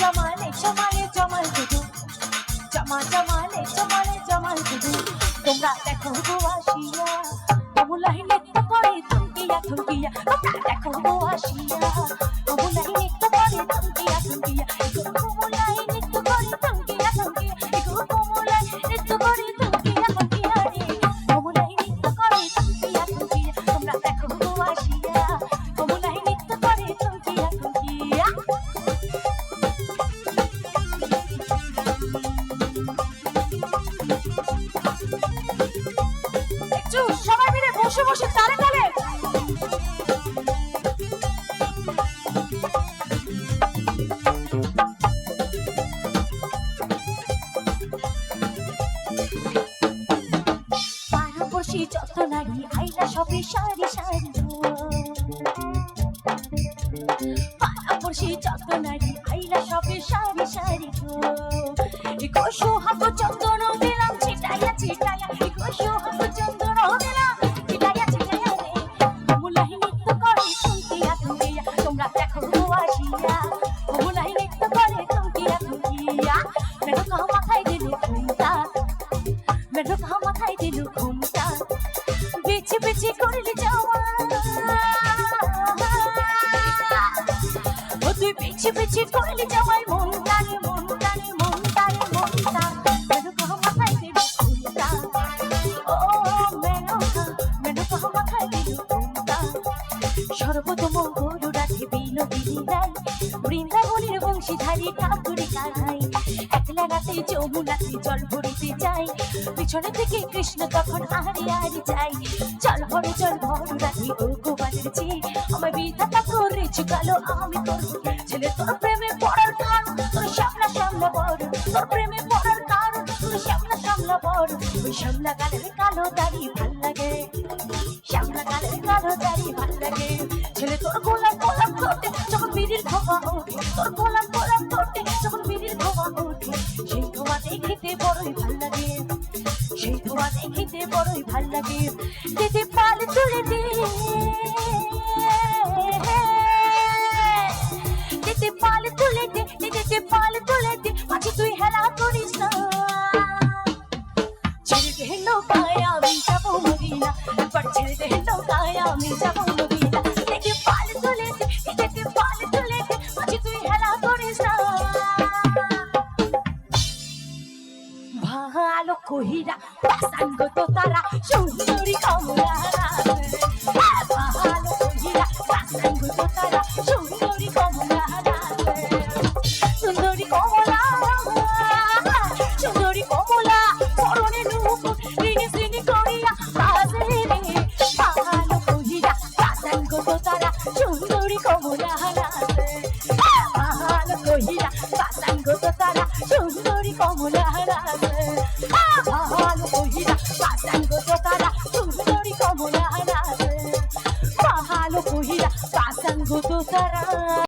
জমালে জমালে জমাল দুধু জমা জমালে জমালে জমাল দুধু তোমরা দেখো আসিয়া থমকিয়া থমকিয়া তোমরা দেখো গো আসিয়া কমলাই নৃত্য করে থমকিয়া থমকিয়া এগো কমলাই নৃত্য করে থমকিয়া থমকিয়া এগো কমলাই নৃত্য করে থমকিয়া থমকিয়া রে। কমলাই নৃত্য করে থমকিয়া থমকিয়া তোমরা দেখো গো আসিয়া। কমলাই নৃত্য করে থমকিয়া থমকিয়া একটু সবাই মিলে বসে বসে তালে সবে সারি সারি পাড়াপড়শি যত নারী আইলা সবে সারি সারি গো। কষো চন্দন পিছে জামাই করলে যাওয়াই মন টানে মন টানে মন টানে মন টানে। মেরো কাহ মাথায় দিলু ঘুমটা ও ঘুমটা সর্বতম গরু বিলাই বৃন্দাবনের বংশীধারী ঠাকুরি কানাই। একলা রাতে যমুনাতে জল ভরিতে যাই পিছনে থেকে কৃষ্ণ তখন আরে আরে যাই জল ভরে জল ভর রাধে ও গোপালের চেয়ে আমার বিধাতা করেছি কালো আমি তোর। ছেলে, তোর প্রেমে পড়ার কারণ তোর সামলা সামলা বড়। তোর প্রেমে পড়ার কারণ তোর সামলা সামলা বড়। ওই সামলা গালের কালো দাড়ি ভালো লাগে। শ্যামলা কালের কালো দাড়ি ভালো লাগে। ছেলে, তোর যখন বিড়ির ধোয়া ওঠে। তোর যখন বিড়ির ওঠে, সেই দেখিতে বড়ই ভালো লাগে। সেই দেখিতে বড়ই ভালো লাগে। পাল দে। পাল তুলে দে পাল তুলে দে। তুই হেলা করিস না। ছেড়ে দে নৌকায় আমি যাব মদিনা। একবার ছেড়ে দে নৌকায় আমি যাব ভালো কহিরা গত তারা সুন্দরী কমলা ভালো কহিরা পাসাঙ্গ গত তারা সুন্দরী কমলা